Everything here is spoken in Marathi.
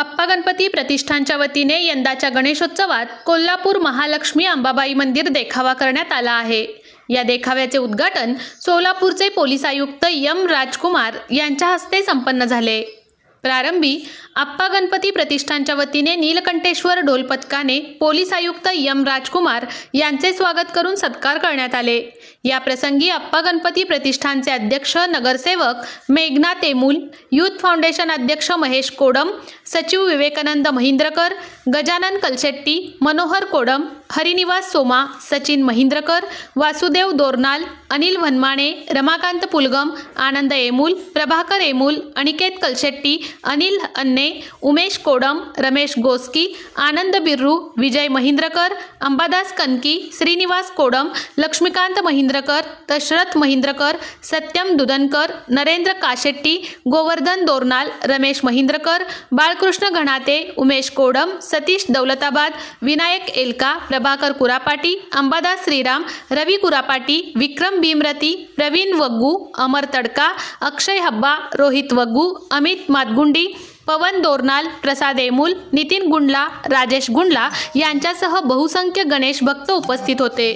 आप्पा गणपती प्रतिष्ठानच्या वतीने यंदाच्या गणेशोत्सवात कोल्हापूर महालक्ष्मी अंबाबाई मंदिर देखावा करण्यात आला आहे. या देखाव्याचे उद्घाटन सोलापूरचे पोलीस आयुक्त यम राजकुमार यांच्या हस्ते संपन्न झाले. प्रारंभी आप्पा गणपती प्रतिष्ठानच्या वतीने नीलकंठेश्वर ढोल पथकाने पोलीस आयुक्त यम राजकुमार यांचे स्वागत करून सत्कार करण्यात आले. या प्रसंगी आप्पा गणपती प्रतिष्ठानचे अध्यक्ष नगरसेवक मेघना तेमूल यूथ फाउंडेशन अध्यक्ष महेश कोडम सचिव विवेकानंद महिंद्रकर गजानन कलशेट्टी मनोहर कोडम हरिनिवास सोमा सचिन महिंद्रकर वासुदेव दोरनाल अनिल वनमाणे रमाकांत पुलगम आनंद एमूल प्रभाकर एमूल अनिकेत कलशेट्टी अनिल अन्ने उमेश कोडम रमेश गोस्की आनंद बिर्रू विजय महिंद्रकर अंबादास कनकी श्रीनिवास कोडम लक्ष्मीकांत महिंद्रकर दशरथ महिंद्रकर सत्यम दुदनकर नरेंद्र काशेट्टी गोवर्धन दोरनाल रमेश महिंद्रकर बाळकृष्ण घणाते उमेश कोडम सतीश दौलताबाद विनायक एलका प्रभाकर कुरापाटी अंबादास श्रीराम रवी कुरापाटी विक्रम भीमरती प्रवीण वग्गू अमर तडका अक्षय हब्बा रोहित वग्गू अमित मादगू मातगुंडी पवन दोरनाल प्रसाद एमूल नितीन गुंडला राजेश गुंडला यांच्यासह बहुसंख्य गणेश भक्त उपस्थित होते.